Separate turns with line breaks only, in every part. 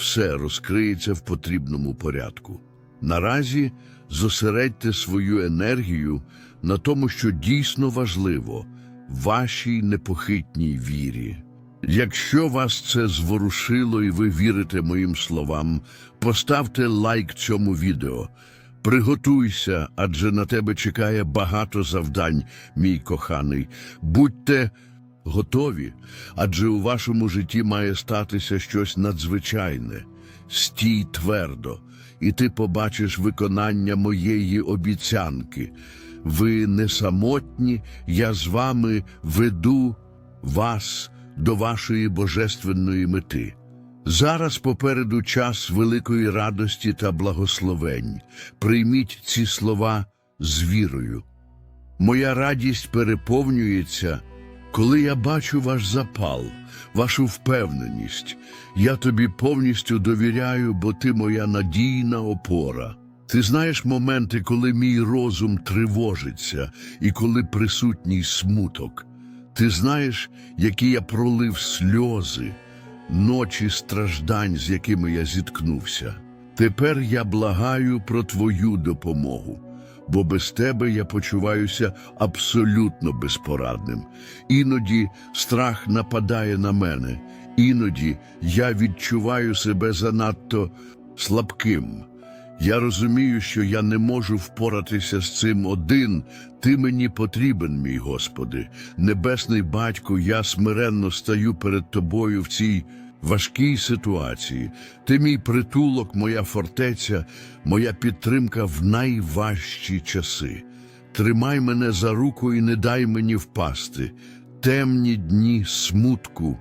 все розкриється в потрібному порядку. Наразі зосередьте свою енергію на тому, що дійсно важливо вашій непохитній вірі. Якщо вас це зворушило і ви вірите моїм словам, поставте лайк цьому відео. Приготуйся, адже на тебе чекає багато завдань, мій коханий. Будьте готові, адже у вашому житті має статися щось надзвичайне. Стій твердо, і ти побачиш виконання моєї обіцянки. Ви не самотні, я з вами веду вас до вашої божественної мети. Зараз попереду час великої радості та благословень. Прийміть ці слова з вірою. Моя радість переповнюється, коли я бачу ваш запал, вашу впевненість. Я тобі повністю довіряю, бо ти моя надійна опора. Ти знаєш моменти, коли мій розум тривожиться і коли присутній смуток. Ти знаєш, які я пролив сльози, ночі страждань, з якими я зіткнувся. Тепер я благаю про твою допомогу, бо без тебе я почуваюся абсолютно безпорадним. Іноді страх нападає на мене, іноді я відчуваю себе занадто слабким. Я розумію, що я не можу впоратися з цим один. Ти мені потрібен, мій Господи. Небесний батько, я смиренно стаю перед тобою в цій важкій ситуації. Ти мій притулок, моя фортеця, моя підтримка в найважчі часи. Тримай мене за руку і не дай мені впасти. Темні дні смутку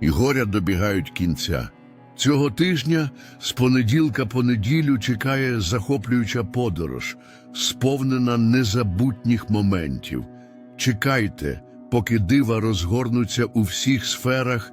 і горя добігають кінця. Цього тижня з понеділка по неділю чекає захоплююча подорож, сповнена незабутніх моментів. Чекайте, поки дива розгорнуться у всіх сферах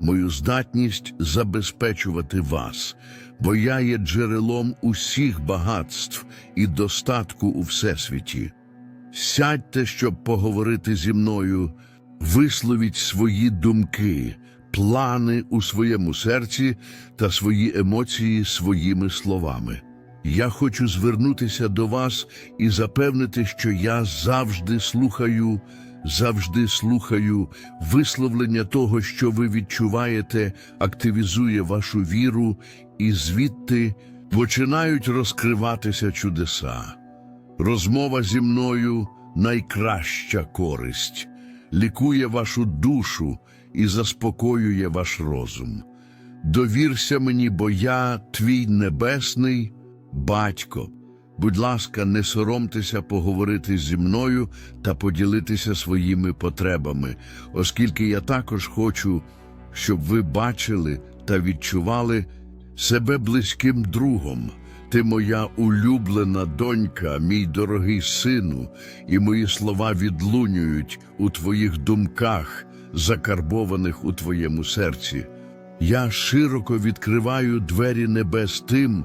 мою здатність забезпечувати вас, бо я є джерелом усіх багатств і достатку у всесвіті. Сядьте, щоб поговорити зі мною, висловіть свої думки плани у своєму серці та свої емоції своїми словами. Я хочу звернутися до вас і запевнити, що я завжди слухаю, завжди слухаю висловлення того, що ви відчуваєте, активізує вашу віру, і звідти починають розкриватися чудеса. Розмова зі мною найкраща користь, лікує вашу душу і заспокоює ваш розум. Довірся мені, бо я твій небесний батько. Будь ласка, не соромтеся поговорити зі мною та поділитися своїми потребами, оскільки я також хочу, щоб ви бачили та відчували себе близьким другом. Ти моя улюблена донька, мій дорогий сину, і мої слова відлунюють у твоїх думках, закарбованих у твоєму серці. Я широко відкриваю двері небес тим,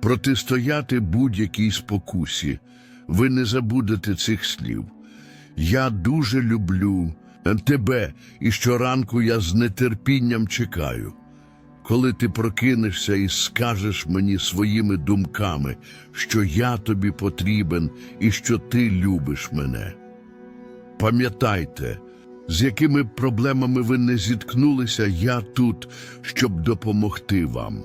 протистояти будь-якій спокусі. ви не забудете цих слів. Я дуже люблю тебе, і щоранку я з нетерпінням чекаю. Коли ти прокинешся і скажеш мені своїми думками, що я тобі потрібен і що ти любиш мене. Пам'ятайте, з якими проблемами ви не зіткнулися, я тут, щоб допомогти вам.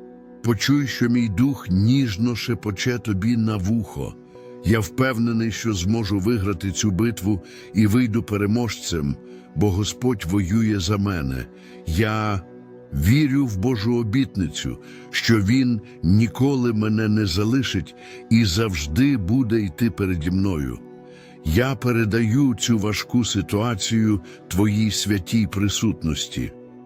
Почуй, що мій дух ніжно шепоче тобі на вухо. Я впевнений, що зможу виграти цю битву і вийду переможцем, бо Господь воює за мене. Я вірю в Божу обітницю, що Він ніколи мене не залишить і завжди буде йти переді мною. Я передаю цю важку ситуацію Твоїй святій присутності.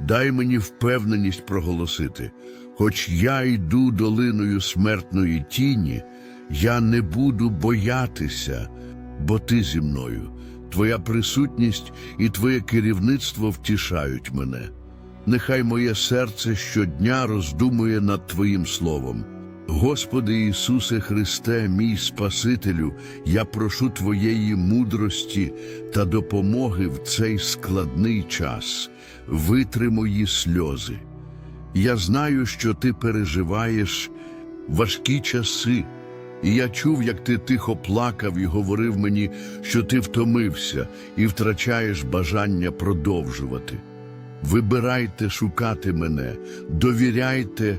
Дай мені впевненість проголосити, хоч я йду долиною смертної тіні, я не буду боятися, бо ти зі мною. Твоя присутність і твоє керівництво втішають мене. Нехай моє серце щодня роздумує над Твоїм словом. Господи Ісусе Христе, мій Спасителю, я прошу Твоєї мудрості та допомоги в цей складний час. Витри мої сльози. Я знаю, що ти переживаєш важкі часи, і я чув, як ти тихо плакав і говорив мені, що ти втомився і втрачаєш бажання продовжувати. Вибирайте шукати мене, довіряйте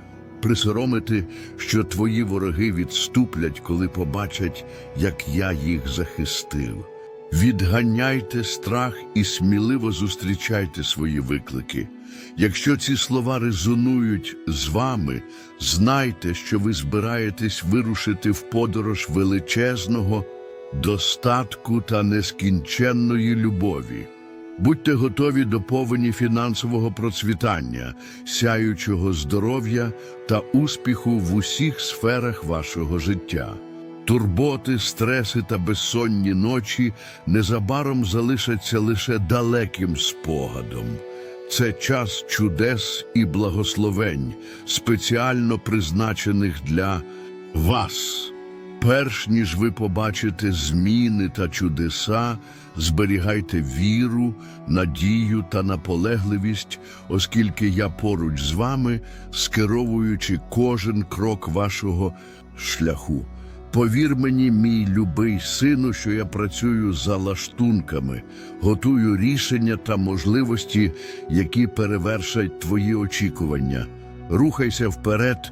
присоромити, що твої вороги відступлять, коли побачать, як я їх захистив. Відганяйте страх і сміливо зустрічайте свої виклики. Якщо ці слова резонують з вами, знайте, що ви збираєтесь вирушити в подорож величезного достатку та нескінченної любові. Будьте готові до повені фінансового процвітання, сяючого здоров'я та успіху в усіх сферах вашого життя. Турботи, стреси та безсонні ночі незабаром залишаться лише далеким спогадом. Це час чудес і благословень, спеціально призначених для вас. Перш ніж ви побачите зміни та чудеса, зберігайте віру, надію та наполегливість, оскільки я поруч з вами, скеровуючи кожен крок вашого шляху. Повір мені, мій любий сину, що я працюю за лаштунками, готую рішення та можливості, які перевершать твої очікування. Рухайся вперед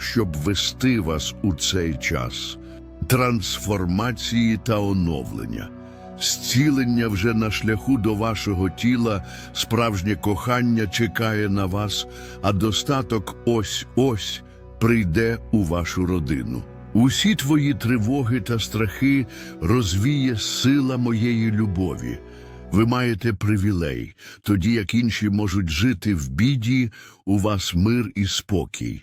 щоб вести вас у цей час трансформації та оновлення. Зцілення вже на шляху до вашого тіла, справжнє кохання чекає на вас, а достаток ось-ось прийде у вашу родину. Усі твої тривоги та страхи розвіє сила моєї любові. Ви маєте привілей, тоді як інші можуть жити в біді, у вас мир і спокій.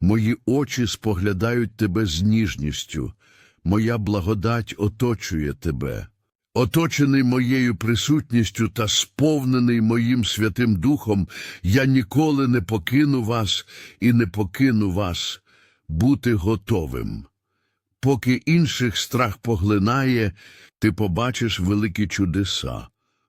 Мої очі споглядають тебе з ніжністю, моя благодать оточує тебе. Оточений моєю присутністю та сповнений моїм Святим Духом, я ніколи не покину вас і не покину вас бути готовим. Поки інших страх поглинає, ти побачиш великі чудеса.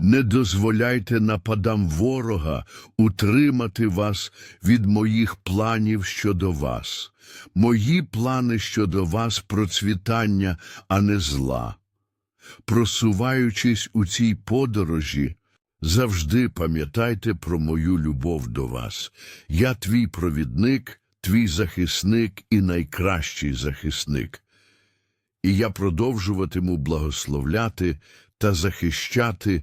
Не дозволяйте нападам ворога утримати вас від моїх планів щодо вас. Мої плани щодо вас процвітання, а не зла. Просуваючись у цій подорожі, завжди пам'ятайте про мою любов до вас. Я твій провідник, твій захисник і найкращий захисник. І я продовжуватиму благословляти та захищати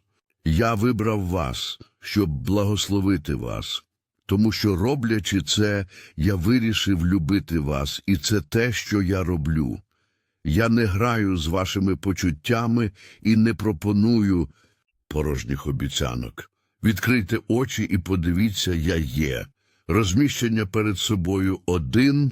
Я вибрав вас, щоб благословити вас, тому що, роблячи це, я вирішив любити вас, і це те, що я роблю. Я не граю з вашими почуттями і не пропоную порожніх обіцянок. Відкрийте очі і подивіться, я є. Розміщення перед собою один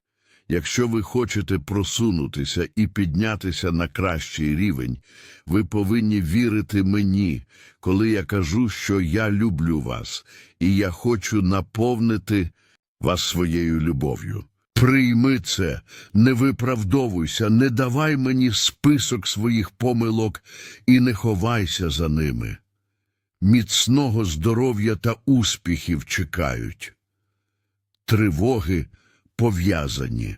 Якщо ви хочете просунутися і піднятися на кращий рівень, ви повинні вірити мені, коли я кажу, що я люблю вас, і я хочу наповнити вас своєю любов'ю. Прийми це, не виправдовуйся, не давай мені список своїх помилок і не ховайся за ними. Міцного здоров'я та успіхів чекають. Тривоги пов'язані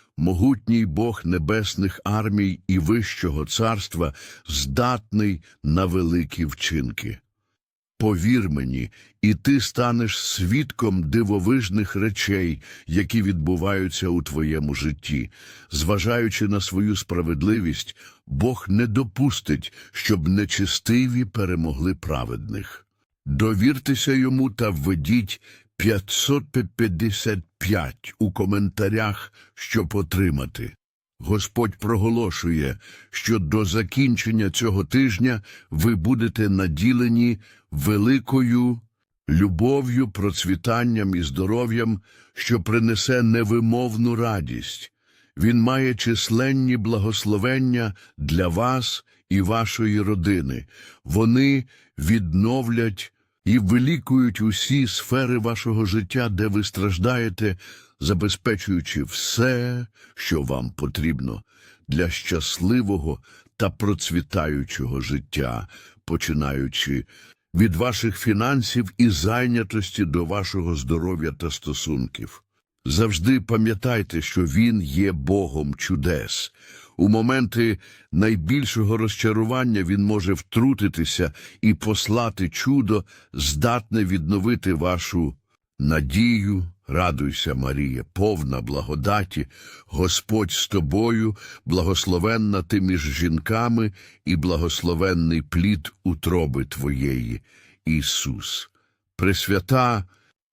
могутній Бог небесних армій і вищого царства, здатний на великі вчинки. Повір мені, і ти станеш свідком дивовижних речей, які відбуваються у твоєму житті. Зважаючи на свою справедливість, Бог не допустить, щоб нечистиві перемогли праведних. Довіртеся йому та введіть 555 у коментарях, щоб отримати. Господь проголошує, що до закінчення цього тижня ви будете наділені великою любов'ю, процвітанням і здоров'ям, що принесе невимовну радість. Він має численні благословення для вас і вашої родини. Вони відновлять і вилікують усі сфери вашого життя, де ви страждаєте, забезпечуючи все, що вам потрібно для щасливого та процвітаючого життя, починаючи від ваших фінансів і зайнятості до вашого здоров'я та стосунків. Завжди пам'ятайте, що Він є Богом чудес. У моменти найбільшого розчарування Він може втрутитися і послати чудо, здатне відновити вашу надію. Радуйся, Марія, повна благодаті, Господь з тобою, благословенна ти між жінками і благословенний плід утроби твоєї, Ісус. Пресвята